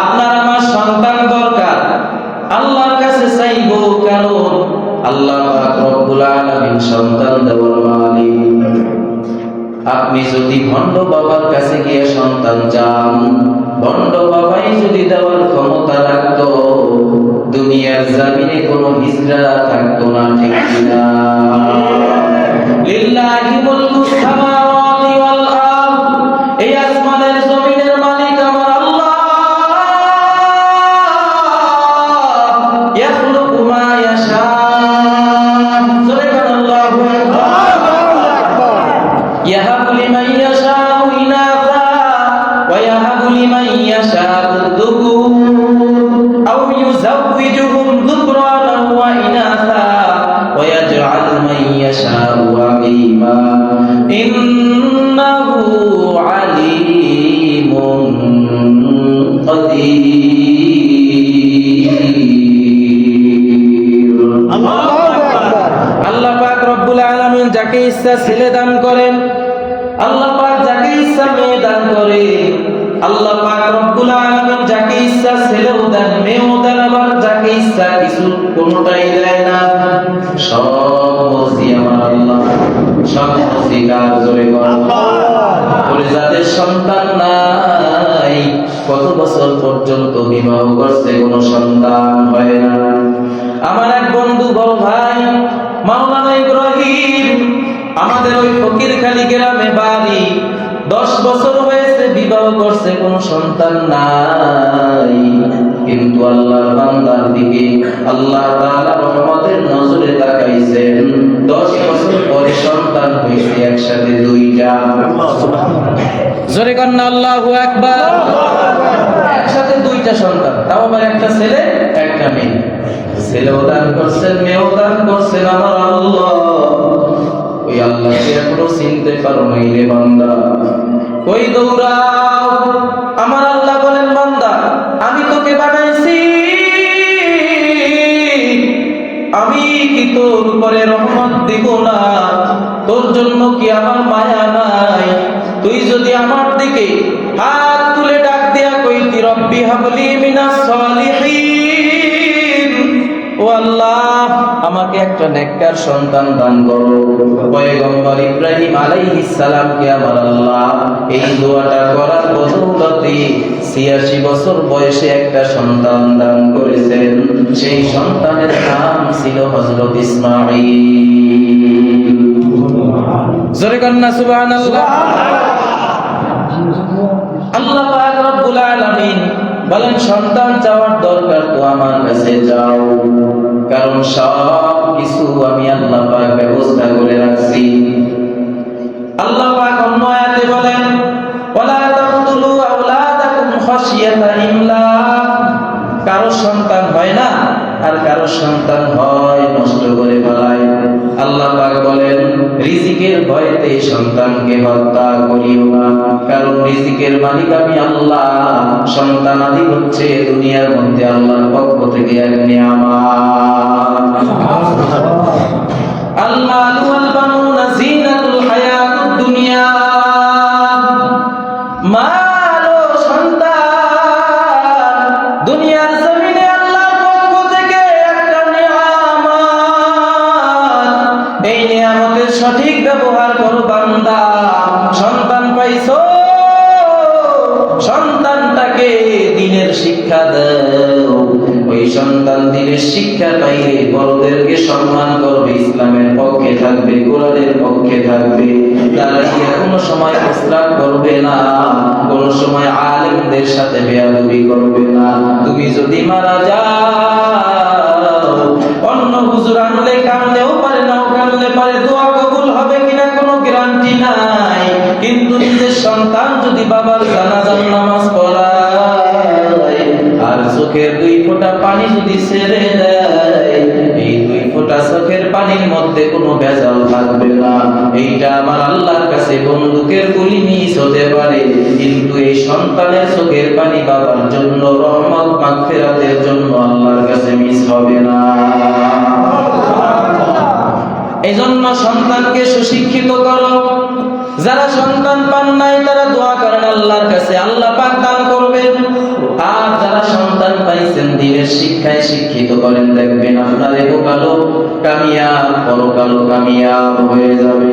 আপনার আমার সন্তান দরকার। আল্লাহর কাছে চাইব কারণ আল্লাহ রব্বুল আলামিন সন্তান দেওয়ার মালিক। আপনি যদি ভণ্ড বাবার কাছে গিয়ে সন্তান চান, ভণ্ড বাবাই যদি দেওয়ার ক্ষমতা রাখতো, দুনিয়ার জামিনে কোনো হিজরা يهب لمن يشاء إناثا ويهب لمن يشاء الذكور أو يزوجهم ذكرانا وإناثا ويجعل من يشاء عقيما إنه عليم قدير আল্লাহ পাক রব্বুল আলামিন যাকে ইচ্ছা ছেলে দান করেন আল্লাহ পাক যাকে ইচ্ছা মেয়ে দান করে। আল্লাহ পাক রব্বুল আলামিন যাকে ইচ্ছা ছেলেও দেন, মেয়েও দেন, আবার যাকে ইচ্ছা কিছু কোনোটাই দেয় না। সব মর্জি আমার আল্লাহ, সব মর্জি কার জোরে বলে। যাদের সন্তান নাই, কত বছর পর্যন্ত বিবাহ করছে, কোনো সন্তান হয় না। আমার এক বন্ধু বড় ভাই, মাওলানা ইব্রাহিম আমাদের ওই ফকিরখালী গ্রামে বাড়ি। দশ বছর হয়েছে, বিবাহ করছে, কোনো সন্তান নাই। কিন্তু আল্লাহর বান্দার দিকে আল্লাহ তাআলা রহমতের নজরে তাকাইছেন। দশ বছর পরে সন্তান হয়েছে একসাথে দুইটা। জোরে কন্যা আল্লাহু আকবার। একসাথে দুইটা সন্তান, তাও আবার একটা ছেলে, একটা মেয়ে। ছেলেও দান করছেন, মেয়েও দান করছেন আমার চিনতে পারো নাই রে বান্দা। ওই দৌড়াও, আমার আল্লাহ বলেন, বান্দা, আমি তোকে বানাইছি। আমি কি তোর উপরে রহমত দিব না? তোর জন্য কি আমার মায়া নাই? তুই যদি আমার দিকে হাত তুলে ডাক দিয়া কইতি, রব্বি হাবলি মিনাস সলিহিন আমাকে একটা নেককার সন্তান দান করো। পয়গম্বর ইব্রাহিম আলাইহিস সালামকে আমার আল্লাহ, এই দোয়াটা করার বদৌলতে 86 বছর বয়সে একটা সন্তান দান করেছেন। সেই সন্তানের নাম ছিল হযরত ইসমাঈল। জোরে কন্না সুবহানাল্লাহ। আল্লাহ পাক রব্বুল আলামিন বলেন, সন্তান চাওয়ার দরকার তো আমার কাছে যাও। কারণ সব সন্তান হয় না, আর কারও সন্তান হয় নষ্ট করে ফেলায়। আল্লাহ পাক বলেন, রিজিকের ভয়তে সন্তানকে হত্যা করিও না, কারণ রিজিকের মালিক আমি আল্লাহ। সন্তান আদি হচ্ছে দুনিয়ার মধ্যে আল্লাহর পক্ষ থেকে এক নিয়ামা মা সন্তান নিয়ামতের সঠিক ব্যবহার করো, বান্দা। সন্তান পাইছো? সন্তানটাকে দিনের শিক্ষা দাও। ওই সন্তান দিনের শিক্ষা পাইলে বড়দেরকে সম্মান করবে, ইসলামের পক্ষে থাকবে, কোরআনের পক্ষে থাকবে। তারা কি কোনো সময় ইসলাম করবে না? কোন সময় আলেমদের সাথে বেয়াদবি করবে না? তুমি যদি মারা যাও, অন্য হুজুর আনলে কামলেও পারে নাও কামলে পারে দোয়া কবুল হবে কিনা কোনো গ্যারান্টি নাই। কিন্তু নিজের সন্তান যদি বাবার জানাজার নামাজ পড়ায়, আর চোখের দুই ফোঁটা পানি যদি দেয়, এই দুই ফোঁটা চোখের পানির মধ্যে কোনো থাকবে না। এইটা আমার আল্লাহর কাছে বন্দুকের গুলি মিস হতে পারে, কিন্তু এই সন্তানের চোখের পানি বাবার জন্য রহমত, মাগফিরাতের জন্য আল্লাহর কাছে মিস হবে না। সন্তানকে সুশিক্ষিত করো। যারা সন্তান পান নাই, তারা দোয়া করেন আল্লাহর কাছে। আল্লাহ পাক দান করবেন। আর যারা সন্তান পাইছেন, দিনের শিক্ষায় শিক্ষিত করেন। দেখবেন আপনার এগো কালো কামিয়া পরকালো কামিয়া হয়ে যাবে।